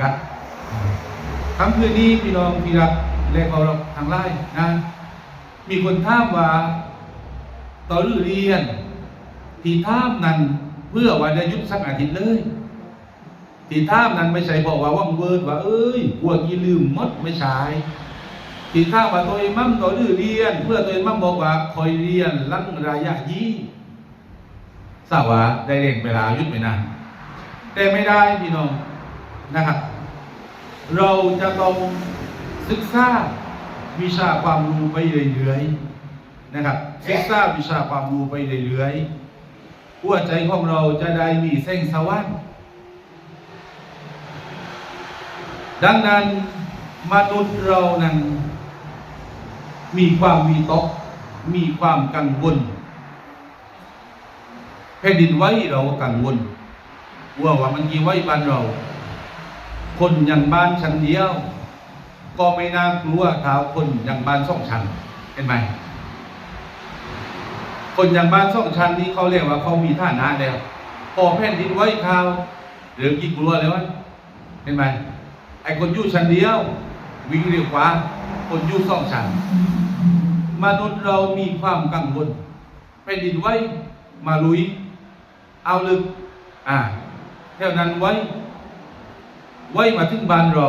ำกัดคำคืนนี้พี่น้องที่รักและเคารพทางไลน์นะ มีคนถามว่าตอนเรียน ที่ท่ามนั้นเพื่อวันยุดสักอาทิตย์เลย ที่ท่ามนั้นไม่ใช่บอกว่าว่างเวิร์ดว่า เอ้ยกลัวกี่ลืมมดไม่ใช่ที่ท่ามว่าตัวเองมั่มตัวเรียน เพื่อตัวเองมั่มบอกว่าคอยเรียนลังระยะยี่ทราบว่าได้เรียนเวลายุดไม่นานแต่ไม่ได้พี่น้อง นะครับ เราจะต้องศึกษาวิชาความรู้ไปเรื่อยๆนะครับศึกษาวิชาความรู้ไปเรื่อยๆหัวใจของเราจะได้มีแสงสว่างดังนั้นมนุษย์เรานั้นมีความมีตก มีความกังวลแผ่นดินไหวเราก็กังวลว่าว่ามันกี่ไหวบ้านเรา คนอย่างบ้านชั้นเดียว ก็ไม่น่ากลัวเท้าคนอย่างบ้านสองชั้นเห็นไหมคนอย่างบ้านสองชั้นนี้เขาเรียกว่าเขามีฐานะแล้วพอแผ่นดินไหวข่าวหรือกี่กลัวเลยวะเห็นไหมไอ้คนอยู่ชั้นเดียว วิ่งเร็วกว่า คนอยู่สองชั้นมนุษย์เรามีความกังวลแผ่นดินไหวมาลุย เอาลึก อ่าแถวนั้นไว้ ไว้มาถึงบ้านเรา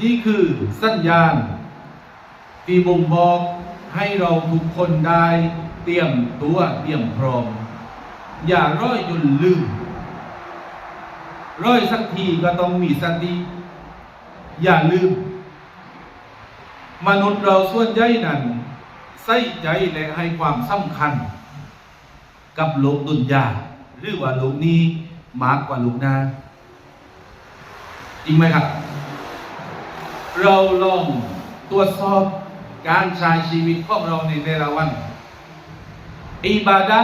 นี่คือสัญญาณ ที่บ่งบอกให้เราทุกคนได้เตรียมตัวเตรียมพร้อม อย่าร้อยจนลืม ร้อยสักทีก็ต้องมีสติอย่าลืม มนุษย์เราส่วนใหญ่นั้น ใส่ใจและให้ความสำคัญ กับโลกดุนยาหรือว่าโลกนี้มากกว่าโลกหน้า จริงไหมครับ เราลองตรวจสอบการใช้ชีวิตของเราในแต่ละวัน อิบาดะ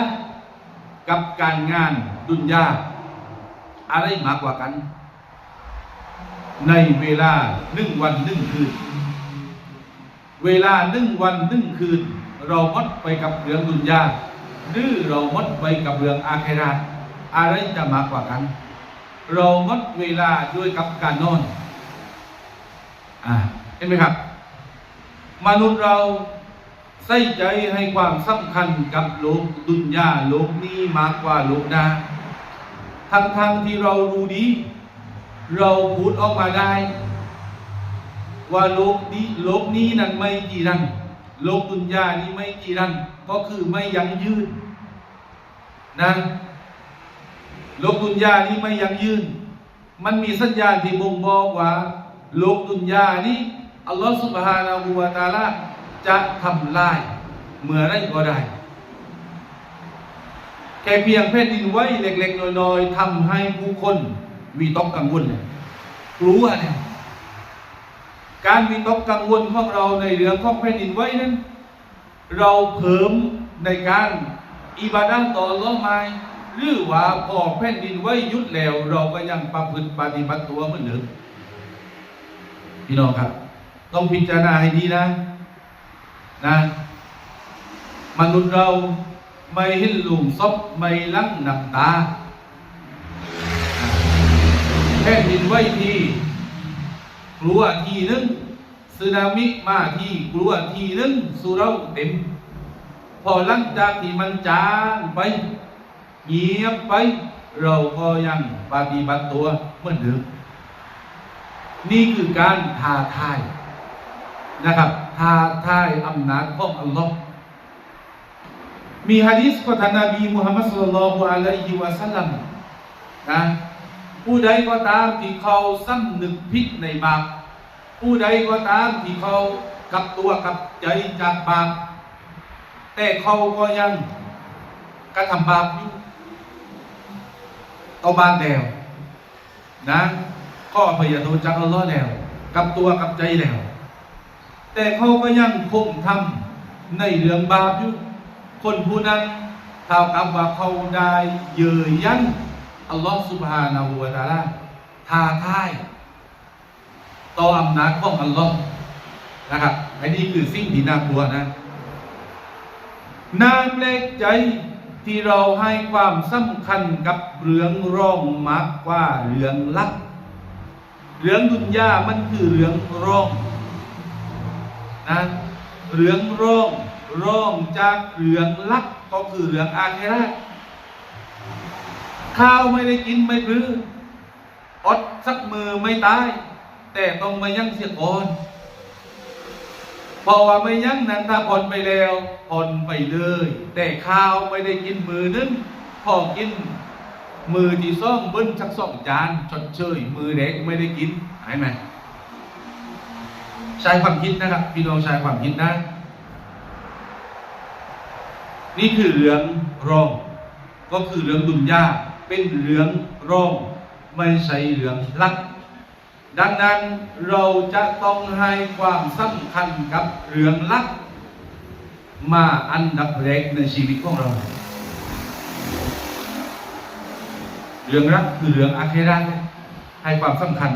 กับการงานดุนยาอะไรมากกว่ากัน ในเวลาหนึ่งวันหนึ่งคืน เวลาหนึ่งวันหนึ่งคืน เรามดไปกับเรื่องดุนยาหรือเรามดไปกับเรื่องอาเคราอะไรจะมากกว่ากัน เรามดเวลาด้วยกับการนอนอ่าเห็นไหมครับ มนุษย์เราใส่ใจให้ความสำคัญกับโลกดุนยาโลกนี้มากกว่าโลกหน้าทั้งทางที่เรารู้ดี เราพูดออกมาได้ ว่าโลกนี้โลกนี้นั้นไม่จีรันโลกดุนยานี้ไม่จีรันก็คือไม่ยั่งยืนนะ โลกดุนยานี้ไม่ยั่งยืน มันมีสัญญาณที่บ่งบอกว่า โลกดุนยานี้อัลลอฮฺสุบฮานาหูวาตาลาจะทำลายเมื่อไรก็ได้ แค่เพียงแผ่นดินไหวเล็ก ๆ น้อยๆทำให้ผู้คนมีต้องกังวลเนี่ยกลัวเนี่ยการมีต้องกังวลของเราในเรื่องของแผ่นดินไหวนั้น เราเพิ่มในการอิบาดะต่ออัลลอฮ์ไหม หรือว่าพอแผ่นดินไหวหยุดแล้ว เราก็ยังประพฤติปฏิบัติตัวเหมือนเดิมพี่น้องครับ ต้องพิจารณาให้ดีนะ นะ มนุษย์เราไม่ห็นหลุมศพไม่ลังหน้ำตาแผ่นดินไหวทีกลัวทีนึงสึนามิมาทีกลัวทีนึงสุเราเต็ม พอหลังจากที่มันจางไป เงียบไป เราก็ยังปฏิบัติตัวเหมือนเดิมนี่คือการท้าทายนะครับท้าทายอำนาจของอัลลอฮ์มีฮะดีษของท่านนบีมุฮัมมัดสุลลัลอฮุอะลัยฮิวะสัลลัมนะผู้ใดก็ตามที่เขาสำนึกผิดในบาปผู้ใดก็ตามที่เขากลับตัวกลับใจจากบาปแต่เขาก็ยังกระทำบาปอยู่ เอาบาปแล้วนะก็อภัยโทษจากอัลลอฮ์แล้ว กับตัวกับใจแล้ว แต่เขาก็ยังคงทำในเรื่องบาปอยู่คนผู้นั้นเท่ากับว่าเขาได้เยือยันอัลลอฮ์สุบฮานาหูวะตาลาท้าทายต่ออำนาจของอัลลอฮ์นะครับอันนี้คือสิ่งที่น่ากลัวนะน่าแปลกใจ ที่เราให้ความสำคัญกับเรื่องรองมากกว่าเรื่องลัก เรื่องดุนยามันคือเรื่องร่องนะเรื่องร่องร่องจากเรื่องลักก็คือเรื่องอาเคราข้าวไม่ได้กินไม่พื้ออดสักมือไม่ตาย แต่ต้องมายั่งเสียก่อน เพราะว่าไม่ยั่งนั้นถ้าผ่อนไปแล้วผ่อนไปเลย แต่ข้าวไม่ได้กินมือนึงพอกินมือที่ซ่องเบิ้ลสักสองจานชดเชยมือเด็กไม่ได้กินหายไหมใช้ความคิดนะครับ พี่น้องใช้ความคิดนะนี่คือเรื่องรอง ก็คือเรื่องดุนยาเป็นเรื่องรอง ไม่ใช่เรื่องลัก ดังนั้นเราจะต้องให้ความสำคัญกับเรื่องลักมาอันดับแรกในชีวิตของเรา เรื่องรักคือเรื่องอาเคราตให้ความสำคัญ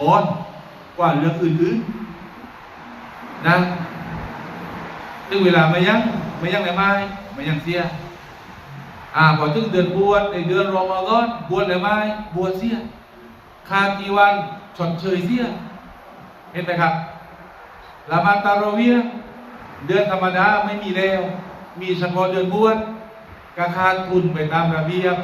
ก่อนกว่าเรื่องอื่นๆนะถึงเวลาไม่ยังไม่ยังไหนไม่ไม่ยังเสียอ่าพอถึงเดือนบวชในเดือนรอมฎอนบวชไหนไม่บวชเสีย ขาดกี่วันชดเชยเสียเห็นไหมครับละมาตาเรเวียเดือนธรรมดาไม่มีแล้ว มีเฉพาะเดือนบวชกาขาดทุนไปตามระเบียบ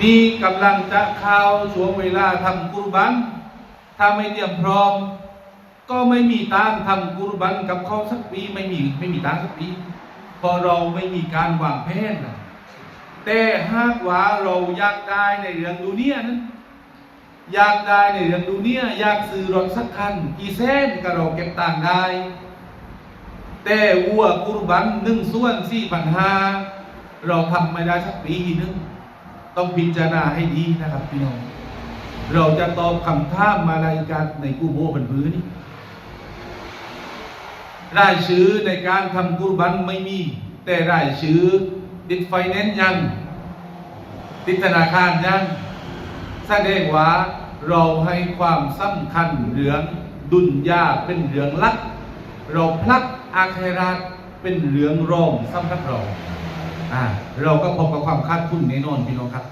นี่กำลังจะเข้าช่วงเวลาทำกุรบัน ถ้าไม่เตรียมพร้อม ก็ไม่มีตังทำกุรบันกับเขาสักปีไม่มีไม่มีตังสักปีพอเราไม่มีการวางแผนนะ แต่หากว่าเราอยากได้ในเรื่องดูเนียนั้นอยากได้ในเรื่องดูเนียอยากซื้อรถสักคันกี่เส้นก็เราเก็บตังได้ แต่วัวกุรบันหนึ่งส่วนสี่พันห้าเราทำไม่ได้สักปีหนึงต้องพิจารณาให้ดีนะครับพี่น้อง เราจะตอบคำถามมารายการในกูโบบนพื้นนี้รายชื่อในการทำกุรบันไม่มี แต่รายชื่อ ติดไฟแนนซ์ยัง ติดธนาคารยังแสดงว่าเราให้ความสำคัญเรื่องดุนยาเป็นเรื่องลัก เราพลักอาคราเป็นเรื่องรองสำหรับเรา อ่า เราก็พบกับความคาดทุนแน่นอนพี่น้องครับ